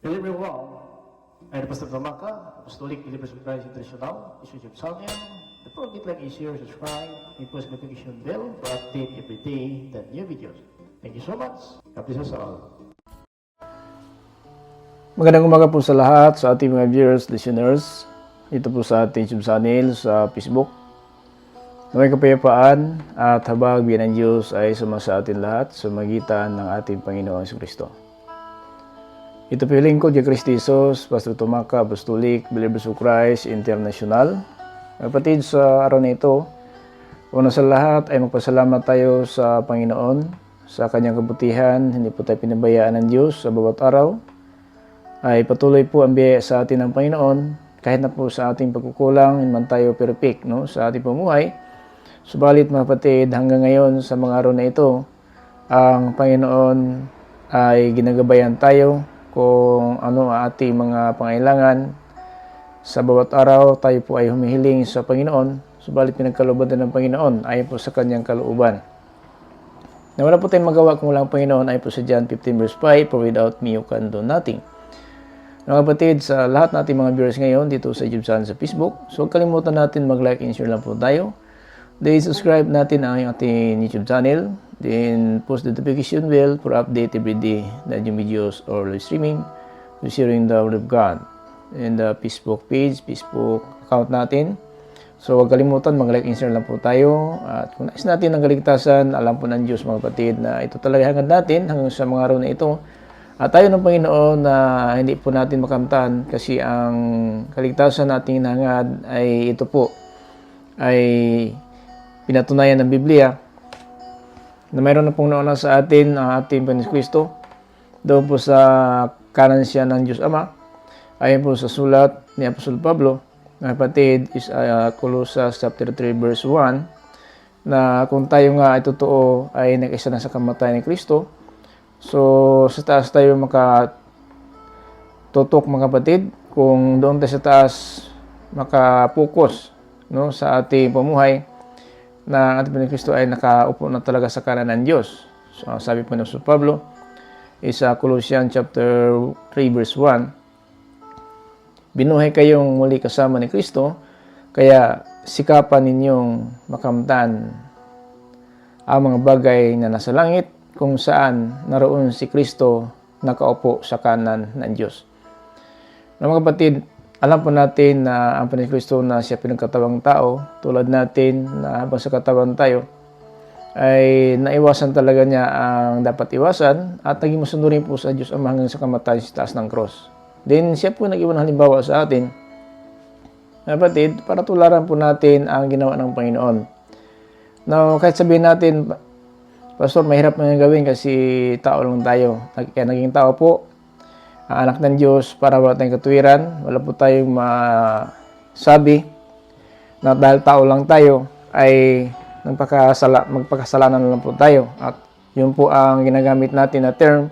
Hello everyone. I'm Pastor Damaka, Apostolic Believers of Christ International, Bishop Salmian. The program like is here, subscribe, and post notification bell for update every day the new videos. Thank you so much. God bless us all. Magandang umaga po sa lahat, sa ating mga viewers, listeners. Ito po sa ating YouTube channel sa Facebook. Na may kapayapaan at habag biyan ng Diyos ay suma sa atin lahat sa magitan ng ating Panginoon sa Kristo. Ito lingkod kay Kristi Jesus, Pastor Tomaka, Apostolic, Believers of Christ International. Kapatid, sa araw na ito, una sa lahat ay magpasalamat tayo sa Panginoon sa kanyang kabutihan. Hindi po tayo pinabayaan ng Diyos sa bawat araw ay patuloy po ang biyaya sa atin ng Panginoon kahit na po sa ating pagkukulang man tayo perfect no, sa ating pamuhay. Subalit mga kapatid, hanggang ngayon sa mga araw na ito, ang Panginoon ay ginagabayan tayo kung ano ang ating mga pangailangan. Sa bawat araw, tayo po ay humihiling sa Panginoon, subalit pinagkalooban din ng Panginoon ayon po sa kanyang kalooban. Na wala po tayong magawa kung walang Panginoon ay po sa John 15 verse 5, For without me you can do nothing. Mga kapatid, sa lahat nating mga viewers ngayon dito sa YouTube channel sa Facebook, so huwag kalimutan natin mag-like and share lang po tayo. Then subscribe natin ang ating YouTube channel. Then post the notification bell for update every day na new videos or live streaming to sharing the Word of God. And the Facebook page, Facebook account natin. So huwag kalimutan, mag-like and share lang po tayo. At kung nais natin ang kaligtasan, alam po ng Diyos mga kapatid na ito talaga hanggang natin hanggang sa mga araw na ito. At tayo ng Panginoon na hindi po natin makamtan kasi ang kaligtasan nating hangad ay ito po ay pinatunayan ng Biblia na mayroon na pong nauna sa atin ang ating Kristo doon po sa kanan siya ng Diyos Ama. Ayon po sa sulat ni Apostol Pablo mga kapatid is uh, Colossus chapter 3 verse 1 na kung tayo nga ay totoo ay nag-isa na sa kamatayan ni Kristo so sa taas tayo maka tutok mga kapatid kung doon tayo sa taas makapokus no sa ating pamuhay na ang ating Panginoon Kristo ay nakaupo na talaga sa kanan ng Diyos. So, sabi po ng Apostol Pablo is sa Colossians chapter 3 verse 1, Binuhay kayong muli kasama ni Kristo, kaya sikapan ninyong makamtan ang mga bagay na nasa langit kung saan naroon si Kristo nakaupo sa kanan ng Diyos. Mga kapatid, alam po natin na ang Kristo na siya pinagkatawang tao, tulad natin na habang sa katawan tayo, ay naiwasan talaga niya ang dapat iwasan at naging masunurin po sa Diyos Ama hanggang sa kamatayan sa taas ng cross. Then siya po nag-iwan halimbawa sa atin, kapatid, para tularan po natin ang ginawa ng Panginoon. Now, kahit sabihin natin, Pastor, mahirap na yung gawin kasi tao lang tayo. Kaya naging tao po, ang anak ng Diyos para wala tayong katuwiran, wala po tayong masabi na dahil tao lang tayo ay magpakasala, magpakasalanan lang po tayo. At yun po ang ginagamit natin na term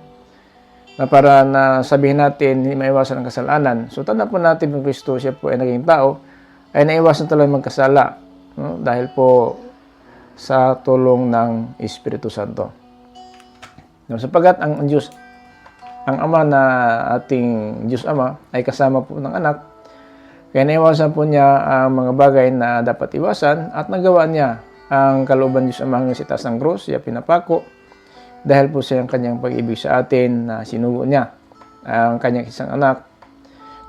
na para na sabihin natin hindi maiwasan ang kasalanan. So tanda po natin kung Kristo siya po ay naging tao, ay naiwasan talaga magkasala. No? Dahil po sa tulong ng Espiritu Santo. No, sapagat ang Diyos ang ama na ating Diyos Ama ay kasama po ng anak. Kaya naiwasan po niya ang mga bagay na dapat iwasan at nagawa niya ang kalooban Diyos Ama hanggang sa taas ng krus, siya pinapako dahil po siya ang kanyang pag-ibig sa atin na sinugo niya ang kanyang isang anak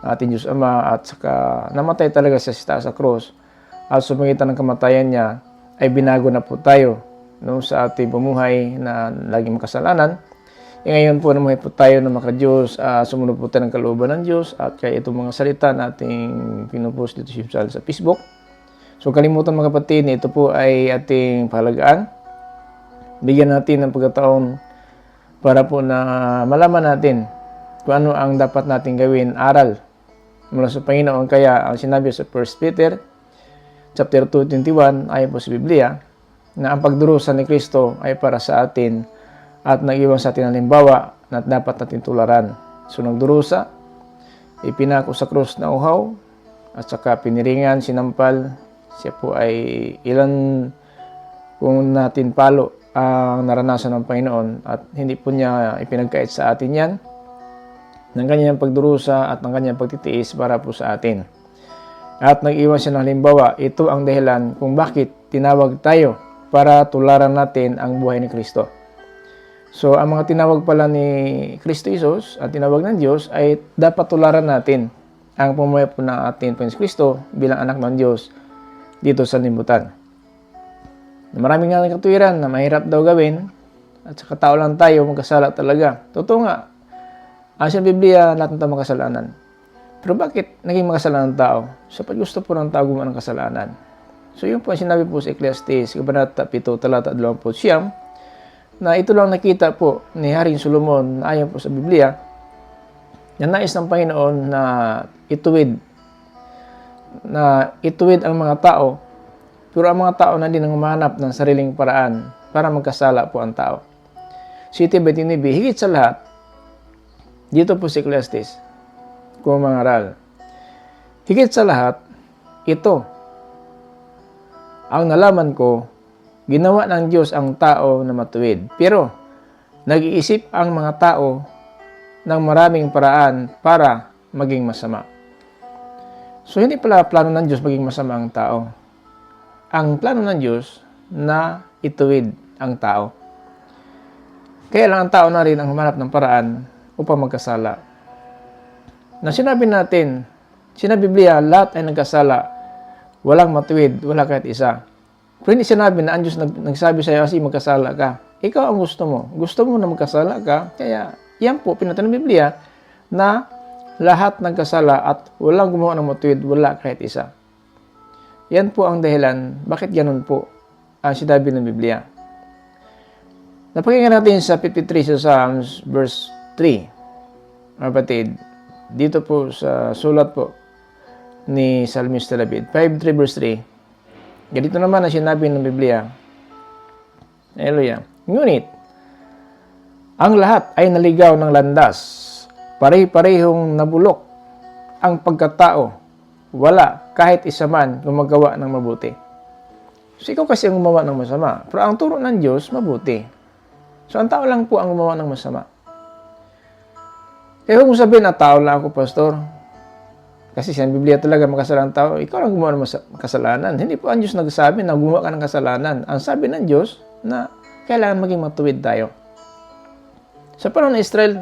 na ating Diyos Ama at saka namatay talaga siya sa taas sa krus at sumagitan ng kamatayan niya ay binago na po tayo no, sa ating pumuhay na laging makasalanan E ngayon po naman po tayo na maka-Diyos, uh, sumunod po tayo ng kalooban ng Diyos at kaya itong mga salita na ating pinupost dito sa sa Facebook. So kalimutan mga kapatid, ito po ay ating pahalagaan. Bigyan natin ng pagkataon para po na malaman natin kung ano ang dapat natin gawin, aral mula sa Panginoon. Kaya ang sinabi sa 1 Peter chapter 2:21 ayon po sa Biblia na ang pagdurusa ni Kristo ay para sa atin at nag-iwan sa atin ng limbawa na dapat natin tularan. So nagdurusa, ipinako sa krus na uhaw, at saka piniringan, sinampal, siya po ay ilan kung natin palo ang naranasan ng Panginoon at hindi po niya ipinagkait sa atin yan. ng kanyang pagdurusa at ng kanyang pagtitiis para po sa atin. At nag-iwan siya ng halimbawa, ito ang dahilan kung bakit tinawag tayo para tularan natin ang buhay ni Kristo. So, ang mga tinawag pala ni Kristo Jesus, ang tinawag ng Diyos, ay dapat tularan natin ang pumuhay po ng ating Panginoon Kristo bilang anak ng Diyos dito sa limutan. Maraming nga katuwiran na mahirap daw gawin at sa tao lang tayo magkasala talaga. Totoo nga, ang sa Biblia, lahat ng tao makasalanan. Pero bakit naging makasalanan ng tao? Sapat gusto po ng tao gumawa ng kasalanan. So yun po ang sinabi po sa Ecclesiastes, Kabanata 7, talata 20, na ito lang nakita po ni Haring Solomon ayon po sa Biblia, na nais ng Panginoon na ituwid na ituwid ang mga tao pero ang mga tao na din ang humahanap ng sariling paraan para magkasala po ang tao. City Betinibi, higit sa lahat, dito po si Ecclesiastes, kung mga aral. Higit sa lahat, ito, ang nalaman ko, ginawa ng Diyos ang tao na matuwid. Pero, nag-iisip ang mga tao ng maraming paraan para maging masama. So, hindi pala plano ng Diyos maging masama ang tao. Ang plano ng Diyos na ituwid ang tao. Kaya lang ang tao na rin ang humanap ng paraan upang magkasala. Na sinabi natin, sinabi Biblia, lahat ay nagkasala, walang matuwid, wala kahit isa. Pero hindi sinabi na ang Diyos nag, nagsabi sa iyo kasi magkasala ka. Ikaw ang gusto mo. Gusto mo na magkasala ka, kaya yan po, pinatan ng Biblia na lahat nagkasala at walang gumawa ng matuwid, wala kahit isa. Yan po ang dahilan bakit ganun po ang sinabi ng Biblia. Napakinggan natin sa 53 sa Psalms verse 3. Mga kapatid, dito po sa sulat po ni Salmista David, 5.3 verse 3. Ganito naman ang sinabi ng Biblia. Hallelujah. Ngunit, ang lahat ay naligaw ng landas. Pare-parehong nabulok ang pagkatao. Wala kahit isa man gumagawa ng mabuti. So, ikaw kasi ang gumawa ng masama. Pero ang turo ng Diyos, mabuti. So, ang tao lang po ang gumawa ng masama. Kaya kung sabihin na tao lang ako, pastor, kasi sa Biblia talaga makasalanang tao, ikaw lang gumawa ng kasalanan. Hindi po ang Diyos nagsabi na gumawa ka ng kasalanan. Ang sabi ng Diyos na kailangan maging matuwid tayo. Sa panahon ng Israel,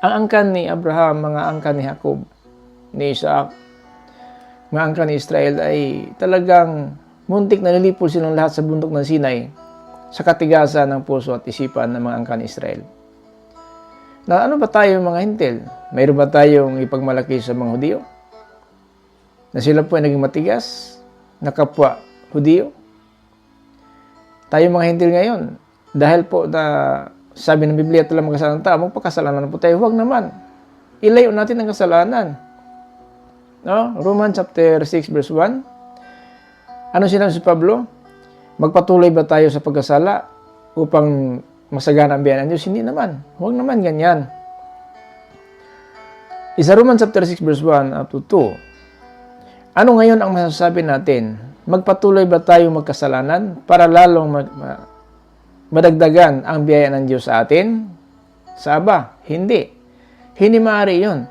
ang angkan ni Abraham, mga angkan ni Jacob, ni Isaac, mga angkan ni Israel ay talagang muntik na nalipol silang lahat sa bundok ng Sinai sa katigasan ng puso at isipan ng mga angkan ni Israel. Na ano ba tayo mga hintil? Mayroon ba tayong ipagmalaki sa mga Hudiyo? Na sila po ay naging matigas na kapwa Hudiyo? Tayo mga hintil ngayon, dahil po na sabi ng Biblia talagang magkasalanan tao, magpakasalanan po tayo. Huwag naman. Ilayo natin ang kasalanan. No? Romans chapter 6 verse 1. Ano sinabi si Pablo? Magpatuloy ba tayo sa pagkasala upang masagana ang biyanan ng Diyos? Hindi naman. Huwag naman ganyan. Isa Romans chapter 6 verse 1 up to 2. Ano ngayon ang masasabi natin? Magpatuloy ba tayo magkasalanan para lalong mag, ma- madagdagan ang biyaya ng Diyos sa atin? Sa Aba, hindi. Hindi maaari yun.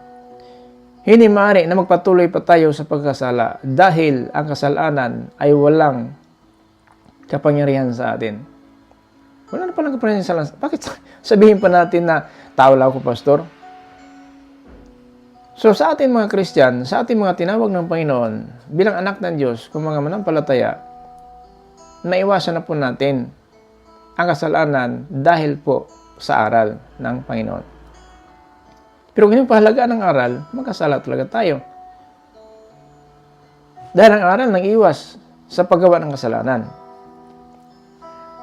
Hindi maaari na magpatuloy pa tayo sa pagkasala dahil ang kasalanan ay walang kapangyarihan sa atin. Wala na palang kapangyarihan sa kasalanan. Bakit sabihin pa natin na tao lang ako, pastor? So sa atin mga Kristyan, sa ating mga tinawag ng Panginoon, bilang anak ng Diyos, kung mga manampalataya, naiwasan na po natin ang kasalanan dahil po sa aral ng Panginoon. Pero yung pahalagaan ng aral, magkasala talaga tayo. Dahil ang aral nang iwas sa paggawa ng kasalanan.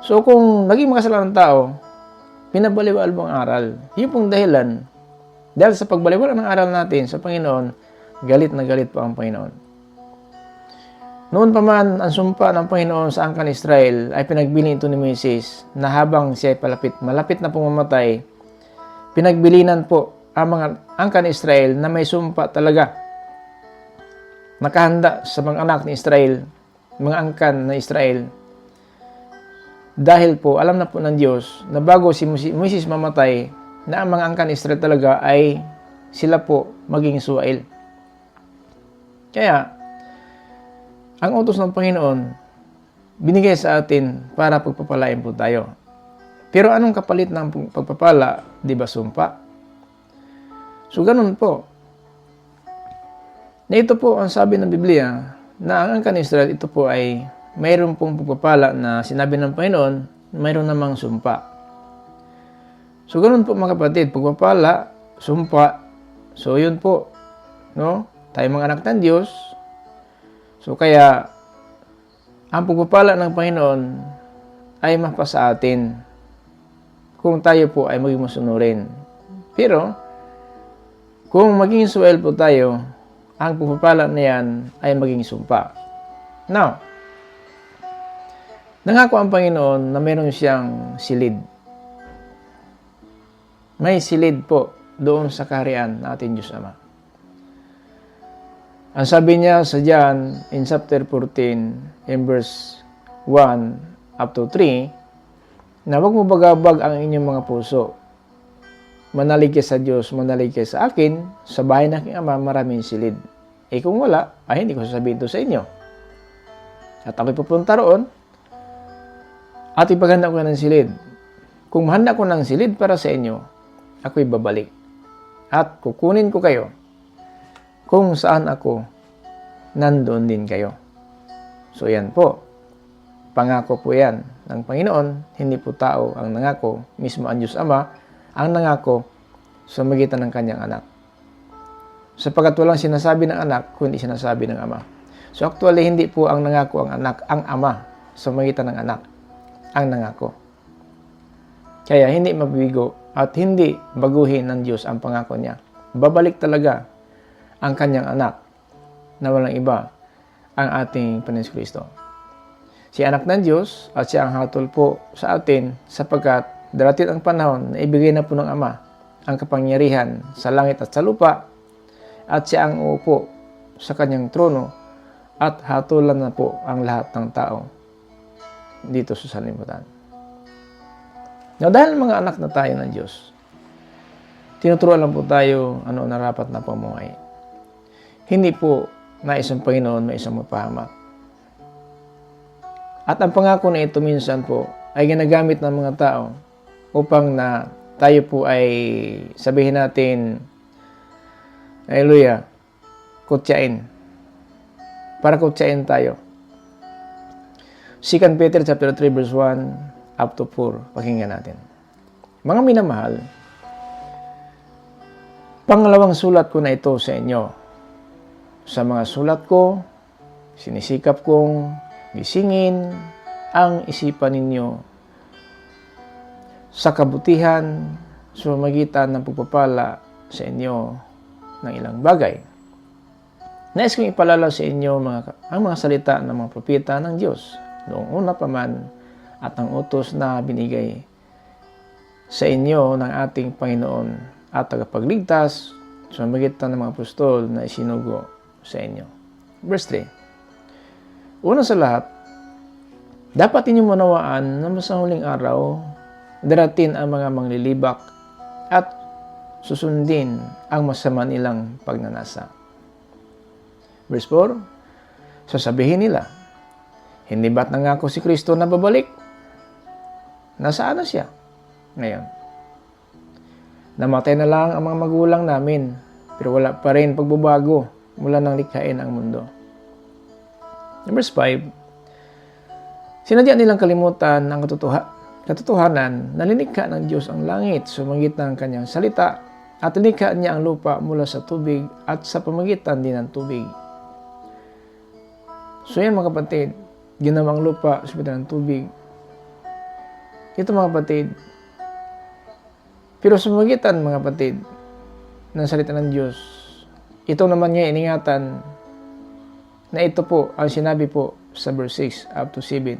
So kung naging makasalanan tao, pinabaliwal mo ang aral. Yun pong dahilan, dahil sa pagbaliwala ng aral natin sa Panginoon, galit na galit po ang Panginoon. Noon pa man ang sumpa ng Panginoon sa angkan Israel ay pinagbili ito ni Moises na habang siya ay palapit, malapit na pumamatay, pinagbilinan po ang mga angkan Israel na may sumpa talaga. Nakahanda sa mga anak ni Israel, mga angkan na Israel. Dahil po, alam na po ng Diyos na bago si Moises mamatay, na ang mga angkan Israel talaga ay sila po maging suwail. Kaya, ang utos ng Panginoon, binigay sa atin para pagpapalain po tayo. Pero anong kapalit ng pagpapala? Di ba sumpa? So, ganun po. Na ito po ang sabi ng Biblia na ang angkan Israel, ito po ay mayroon pong pagpapala na sinabi ng Panginoon, mayroon namang sumpa. So, ganun po mga kapatid, pagpapala, sumpa. So, yun po. No? Tayo mga anak ng Diyos. So, kaya, ang pagpapala ng Panginoon ay mapasa atin kung tayo po ay maging masunurin. Pero, kung maging suel po tayo, ang pagpapala na yan ay maging sumpa. Now, nangako ang Panginoon na meron siyang silid. May silid po doon sa kaharian natin Diyos Ama. Ang sabi niya sa John in chapter 14 in verse 1 up to 3 na huwag mo bagabag ang inyong mga puso. Manalig sa Diyos, manalig sa akin, sa bahay ng aking ama maraming silid. Eh kung wala, ay hindi ko sasabihin ito sa inyo. At ako'y pupunta roon at ipaganda ko ng silid. Kung mahanda ko ng silid para sa inyo, ako'y babalik. At kukunin ko kayo kung saan ako, nandoon din kayo. So yan po. Pangako po yan ng Panginoon, hindi po tao ang nangako, mismo ang Diyos Ama, ang nangako sa magitan ng kanyang anak. Sapagkat walang sinasabi ng anak, kundi sinasabi ng ama. So actually, hindi po ang nangako ang anak, ang ama sa magitan ng anak, ang nangako. Kaya hindi mabigo at hindi baguhin ng Diyos ang pangako niya. Babalik talaga ang kanyang anak na walang iba ang ating Panginoon Kristo. Si anak ng Diyos at siya ang hatol po sa atin sapagkat darating ang panahon na ibigay na po ng Ama ang kapangyarihan sa langit at sa lupa at siya ang uupo sa kanyang trono at hatulan na po ang lahat ng tao dito sa salimutan. Now, dahil mga anak na tayo ng Diyos, tinuturuan lang po tayo ano na rapat na pamuhay. Hindi po na isang Panginoon, may isang mapahamak. At ang pangako na ito minsan po ay ginagamit ng mga tao upang na tayo po ay sabihin natin, Hallelujah, kutsain. Para kutsain tayo. 2 Peter chapter 3 verse 1 up to 4. Pakinggan natin. Mga minamahal, pangalawang sulat ko na ito sa inyo. Sa mga sulat ko, sinisikap kong gisingin ang isipan ninyo sa kabutihan sa magitan ng pagpapala sa inyo ng ilang bagay. Nais kong ipalala sa inyo mga, ang mga salita ng mga propeta ng Diyos noong una pa man at ang utos na binigay sa inyo ng ating Panginoon at tagapagligtas sa magitan ng mga apostol na isinugo sa inyo. Verse 3. Una sa lahat, dapat inyong manawaan na sa huling araw, darating ang mga manglilibak at susundin ang masama nilang pagnanasa. Verse 4, sasabihin nila, hindi ba't nangako si Kristo na babalik? Nasaan na siya? Ngayon. Namatay na lang ang mga magulang namin, pero wala pa rin pagbabago mula nang likhain ang mundo. Number 5, sinadya nilang kalimutan ang katotoha, katotohanan na linikha ng Diyos ang langit sa pamagitan ng kanyang salita at linikha niya ang lupa mula sa tubig at sa pamagitan din ng tubig. So yan mga kapatid, ginawang lupa sa pamagitan ng tubig. Ito mga kapatid, pero sa pamagitan mga kapatid ng salita ng Diyos, ito naman niya iningatan na ito po ang sinabi po sa verse 6 up to 7.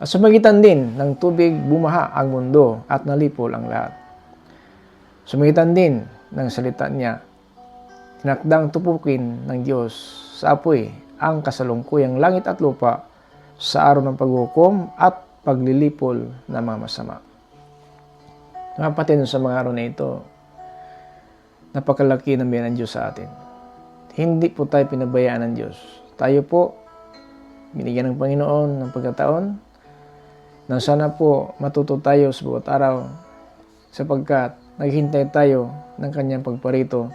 At sumagitan din ng tubig bumaha ang mundo at nalipol ang lahat. Sumagitan din ng salita niya, tinakdang tupukin ng Diyos sa apoy ang kasalungkuyang langit at lupa sa araw ng paghukom at paglilipol ng mga masama. Mga kapatid, sa mga araw na ito, napakalaki ng biyaya ng Diyos sa atin. Hindi po tayo pinabayaan ng Diyos. Tayo po, binigyan ng Panginoon ng pagkataon na sana po matuto tayo sa bawat araw sapagkat naghihintay tayo ng kanyang pagparito.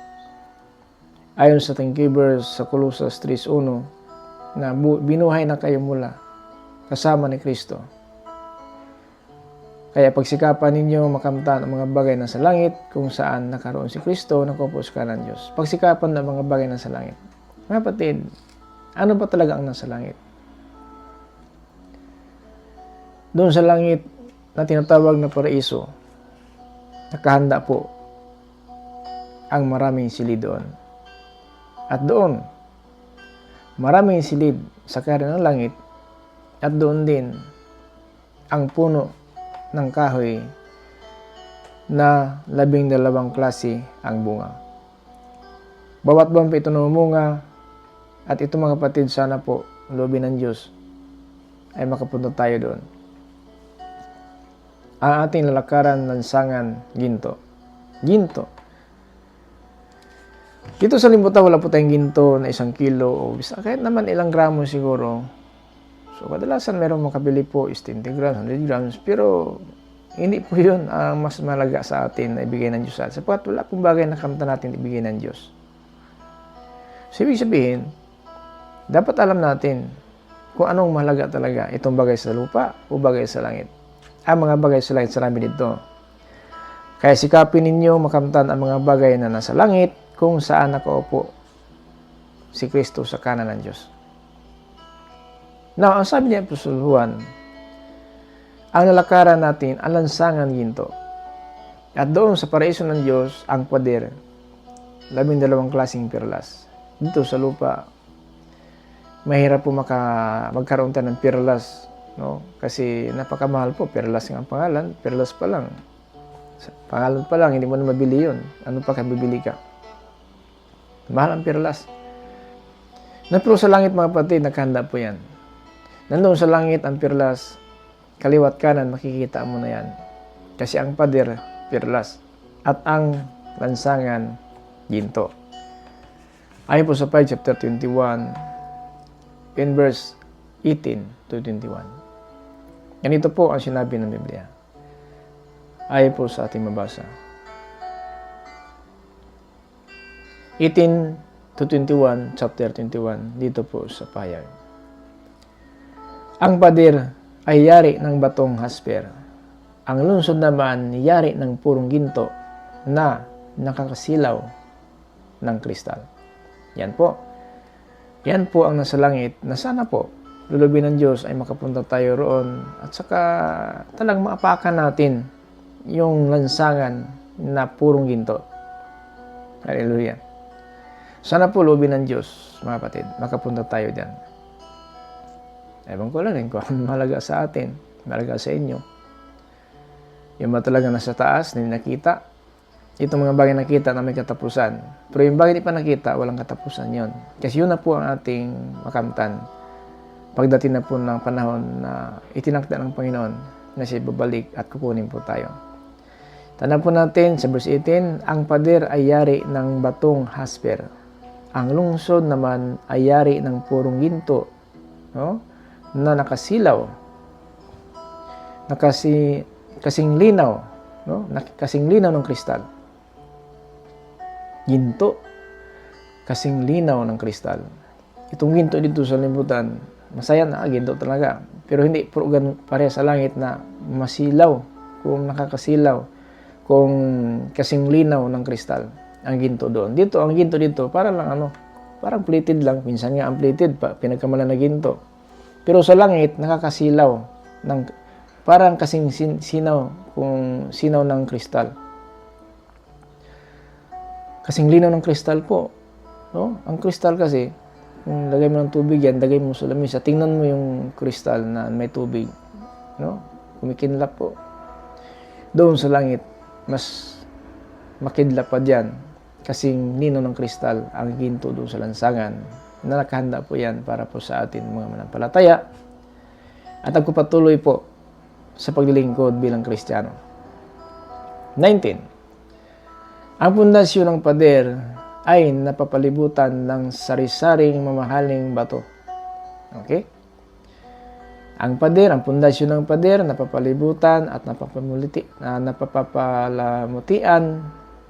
Ayon sa ating verse sa Colossus 3.1 na binuhay na kayo mula kasama ni Kristo. Kaya pagsikapan ninyo makamtan ang mga bagay na sa langit kung saan nakaroon si Kristo nakupo sa kanan ng Diyos. Pagsikapan ng mga bagay na sa langit. Mga kapatid, ano ba talaga ang nasa langit? Doon sa langit na tinatawag na paraiso, nakahanda po ang maraming silid doon. At doon, maraming silid sa kari ng langit at doon din ang puno ng kahoy na labing dalawang klase ang bunga. Bawat buwan pa ito namumunga at ito mga kapatid sana po lobby ng Diyos ay makapunta tayo doon. Ang ating lalakaran lansangan ginto. Ginto. Dito sa limutan wala po tayong ginto na isang kilo o kahit naman ilang gramo siguro. So kadalasan meron makabili po is 20 grams, 100 grams pero hindi po yun ang mas malaga sa atin na ibigay ng Diyos sa atin. Sapagkat wala pong bagay na kamta natin ibigay ng Diyos. So ibig sabihin, dapat alam natin kung anong mahalaga talaga itong bagay sa lupa o bagay sa langit. Ang mga bagay sa langit sa namin dito. Kaya sikapin ninyo makamtan ang mga bagay na nasa langit kung saan nakaupo si Kristo sa kanan ng Diyos. Now, ang sabi niya po Juan, ang nalakaran natin, ang lansangan ginto. At doon sa paraiso ng Diyos, ang pader, labing dalawang klaseng perlas. Dito sa lupa, mahirap po maka, magkaroon tayo ng perlas. No? Kasi napakamahal po, perlas ang pangalan, perlas pa lang. Sa Pangalan pa lang, hindi mo na mabili yun. Ano pa kabibili ka? Mahal ang perlas. Na sa langit mga kapatid, nakahanda po yan. Nandoon sa langit ang perlas, kaliwat kanan, makikita mo na yan. Kasi ang pader, perlas. At ang lansangan, ginto. Ayon po sa 5 chapter 21, in verse 18 to 21. Ganito po ang sinabi ng Biblia. Ayon po sa ating mabasa. 18 to 21, chapter 21, dito po sa payag. Ang pader ay yari ng batong hasper. Ang lungsod naman yari ng purong ginto na nakakasilaw ng kristal. Yan po. Yan po ang nasa langit na sana po lulubin ng Diyos ay makapunta tayo roon at saka talang maapakan natin yung lansangan na purong ginto. Hallelujah. Sana po lubin ng Diyos, mga kapatid, makapunta tayo diyan. Ewan ko lang rin kung ano mahalaga sa atin, mahalaga sa inyo. Yung ba talaga nasa taas, na nakita, itong mga bagay nakita na may katapusan. Pero yung bagay di pa nakita, walang katapusan yon. Kasi yun na po ang ating makamtan. Pagdating na po ng panahon na itinakda ng Panginoon na siya babalik at kukunin po tayo. Tandaan po natin sa verse 18, ang pader ay yari ng batong hasper. Ang lungsod naman ay yari ng purong ginto no? Na nakasilaw. Nakasi, kasing linaw. No? Kasing linaw ng kristal. Ginto. Kasing linaw ng kristal. Itong ginto dito sa libutan, masaya na, ginto talaga. Pero hindi puro ganun pareha sa langit na masilaw kung nakakasilaw kung kasing linaw ng kristal ang ginto doon. Dito, ang ginto dito, para lang ano, parang plated lang. Minsan nga ang plated, pa, pinagkamalan na ginto. Pero sa langit, nakakasilaw ng parang kasing sin- sinaw kung sinaw ng kristal. Kasing linaw ng kristal po. No? Ang kristal kasi, kung lagay mo ng tubig yan, lagay mo sa lamisa, tingnan mo yung kristal na may tubig. No? Kumikinlap po. Doon sa langit, mas makidlap pa dyan. Kasing nino ng kristal ang ginto doon sa lansangan na nakahanda po yan para po sa atin mga manampalataya at nagpapatuloy po sa paglilingkod bilang Kristiyano. 19. Ang pundasyon ng pader ay napapalibutan ng sari-saring mamahaling bato. Okay? Ang pader, ang pundasyon ng pader, napapalibutan at napapamuliti, na napapapalamutian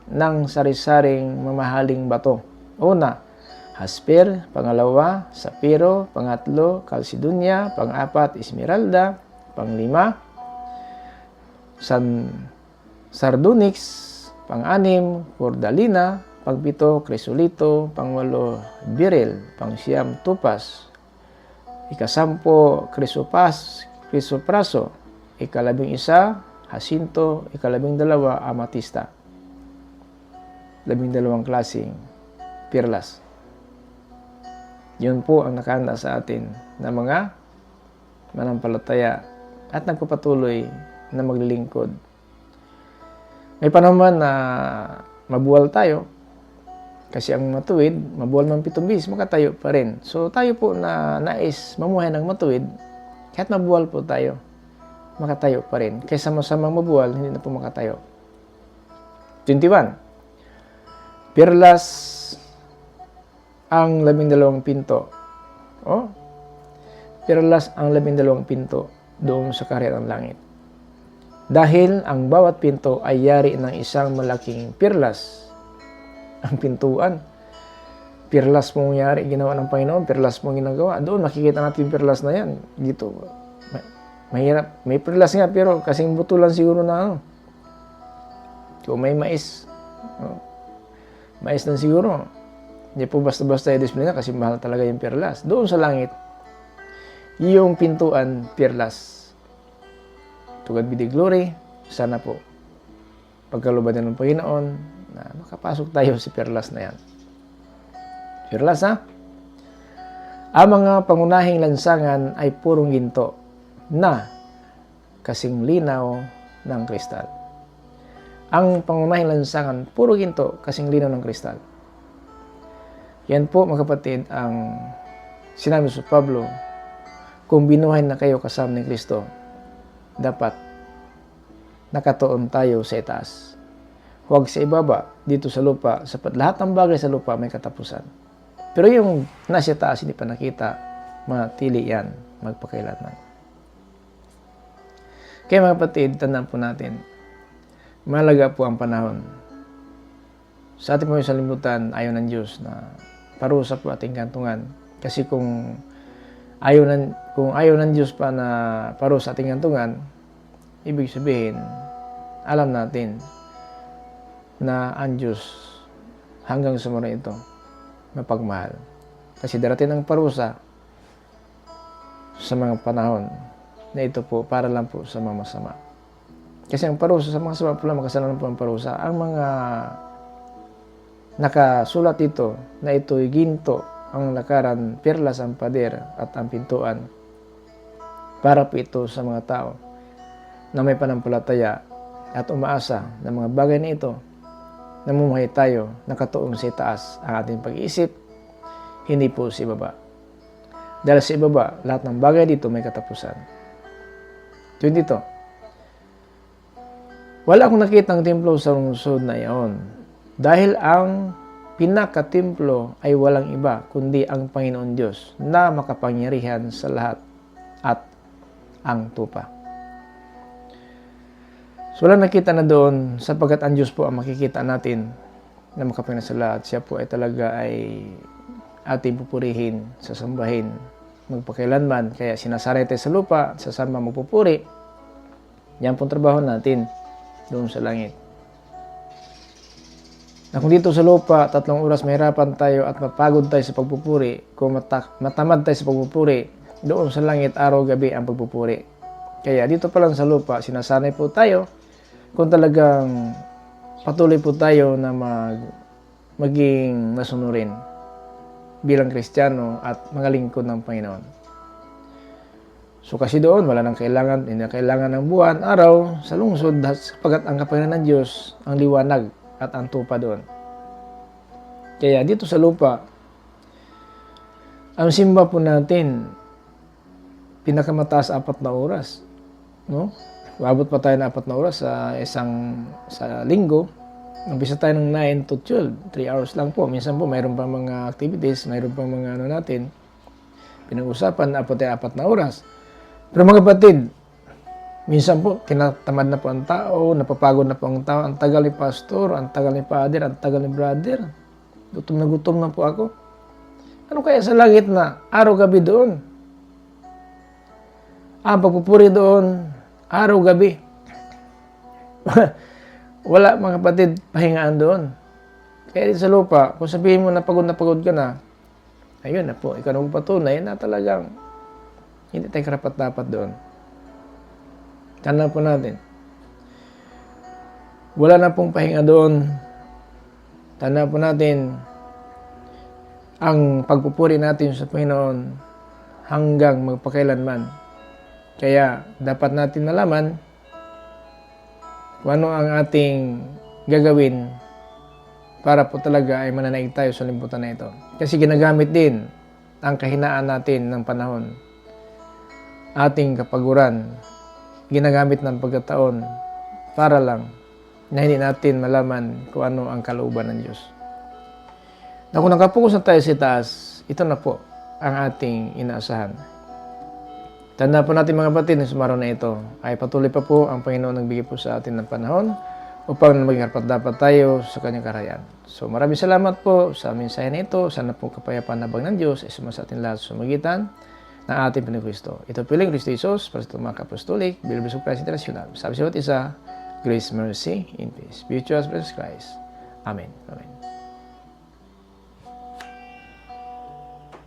ng sari-saring mamahaling bato. Una, Hasper, pangalawa, Sapiro, pangatlo, Calcedonia, pang-apat, Esmeralda, panglima, San Sardonyx, pang-anim, Cordalina, pangpito, Crisolito, pangwalo, Biril, pangsyam, Tupas, ikasampo, Crisopas, Crisopraso, ikalabing isa, Jacinto, ikalabing dalawa, Amatista. Labing dalawang klaseng pirlas. Yun po ang nakahanda sa atin na mga manampalataya at nagpapatuloy na maglilingkod. May panahon na mabuwal tayo kasi ang matuwid, mabuwal man pitong bis, makatayo pa rin. So tayo po na nais mamuhay ng matuwid, kahit mabuwal po tayo, makatayo pa rin. Kaysa masamang mabuwal, hindi na po makatayo. 21. Pirlas ang labing dalawang pinto. Oh, pirlas ang labing dalawang pinto doon sa kaharian ng langit. Dahil ang bawat pinto ay yari ng isang malaking pirlas. Ang pintuan. Pirlas mong yari, ginawa ng Panginoon, pirlas mong ginagawa. Doon makikita natin yung pirlas na yan. Dito. Ma- Mahirap. May pirlas nga pero kasing buto siguro na ano. Kung may mais. oh, mais lang siguro. Hindi po basta-basta i-display kasi mahal talaga yung pirlas. Doon sa langit, yung pintuan, pirlas. To God be the glory. Sana po, pagkalubad ng Panginoon, na makapasok tayo sa pirlas na yan. Pirlas ha? Ang mga pangunahing lansangan ay purong ginto na kasing linaw ng kristal. Ang pangunahing lansangan, puro ginto, kasing linaw ng kristal. Yan po mga kapatid ang sinabi sa Pablo, kung binuhay na kayo kasama ni Kristo, dapat nakatuon tayo sa itaas. Huwag sa ibaba, dito sa lupa, sapat lahat ng bagay sa lupa may katapusan. Pero yung nasa taas hindi pa nakita, matili yan magpakailanman. Kaya mga kapatid, tandaan po natin, malaga po ang panahon. Sa ating mga salimutan, ayaw ng Diyos na parusa po ating kantungan. Kasi kung ayaw ng, kung ayaw ng Diyos pa na parusa ating kantungan, ibig sabihin, alam natin na ang Diyos hanggang sa muna ito mapagmahal. Kasi darating ang parusa sa mga panahon na ito po para lang po sa mga masama. Kasi ang parusa sa mga masama po lang makasalanan po ang parusa. Ang mga nakasulat ito na ito'y ginto ang lakaran, perlas ang pader at ang pintuan para po ito sa mga tao na may panampalataya at umaasa ng mga bagay na ito namumuhay tayo nakatuong sa itaas ang ating pag-iisip, hindi po sa ibaba. Dahil sa ibaba, lahat ng bagay dito may katapusan. Yun dito. Wala akong nakitang templo sa lungsod na iyon. Dahil ang pinakatimplo ay walang iba kundi ang Panginoon Diyos na makapangyarihan sa lahat at ang tupa. So wala nakita na doon sapagkat ang Diyos po ang makikita natin na makapangyarihan sa lahat. Siya po ay talaga ay ating pupurihin, sasambahin, magpakailanman. Kaya sinasaray tayo sa lupa, sa saan man magpupuri. Yan pong trabaho natin doon sa langit. Na kung dito sa lupa, tatlong oras mahirapan tayo at mapagod tayo sa pagpupuri, kung mata- matamad tayo sa pagpupuri, doon sa langit, araw-gabi ang pagpupuri. Kaya dito pa lang sa lupa, sinasanay po tayo kung talagang patuloy po tayo na mag, maging masunurin bilang Kristiyano at mga lingkod ng Panginoon. So kasi doon, wala nang kailangan, hindi na kailangan ng buwan, araw, sa lungsod, sapagat ang kapangyarihan ng Diyos, ang liwanag at ang tupa doon. Kaya dito sa lupa, ang simba po natin, pinakamataas apat na oras. No? Abot pa tayo na apat na oras sa isang sa linggo. Umpisa tayo ng 9 to 12. 3 hours lang po. Minsan po, mayroon pa mga activities, mayroon pa mga ano natin. Pinag-usapan, apat apat na oras. Pero mga kapatid, minsan po, tinatamad na po ang tao, napapagod na po ang tao, ang tagal ni pastor, ang tagal ni father, ang tagal ni brother. Gutom na gutom na po ako. Ano kaya sa langit na araw-gabi doon? Ang pagpupuri doon, araw-gabi. Wala mga kapatid, pahingaan doon. Kaya sa lupa, kung sabihin mo na pagod na pagod ka na, ayun na po, ikaw na patunay na talagang hindi tayo karapat dapat doon. Tandaan po natin. Wala na pong pahinga doon. Tandaan po natin, ang pagpupuri natin sa Panginoon hanggang magpakailanman. Kaya dapat natin malaman kung ano ang ating gagawin para po talaga ay mananaig tayo sa libutan na ito. Kasi ginagamit din ang kahinaan natin ng panahon. Ating kapaguran, ginagamit ng pagkataon para lang na hindi natin malaman kung ano ang kalooban ng Diyos. Na kung nakapokus na tayo sa taas, ito na po ang ating inaasahan. Tanda po natin mga batid na sumaraw na ito ay patuloy pa po ang Panginoon nagbigay po sa atin ng panahon upang maging harpat dapat tayo sa kanyang karayaan. So maraming salamat po sa mensahe na ito. Sana po kapayapaan na bang ng Diyos ay sumasa atin lahat sa magitan ng ating Pinagkristo. Ito piling Kristo Jesus para sa mga kapostolik, Bilang Bisok Christ. Sabi sa bawat isa, grace, mercy, in peace. Be with as Jesus Christ. Amen. Amen.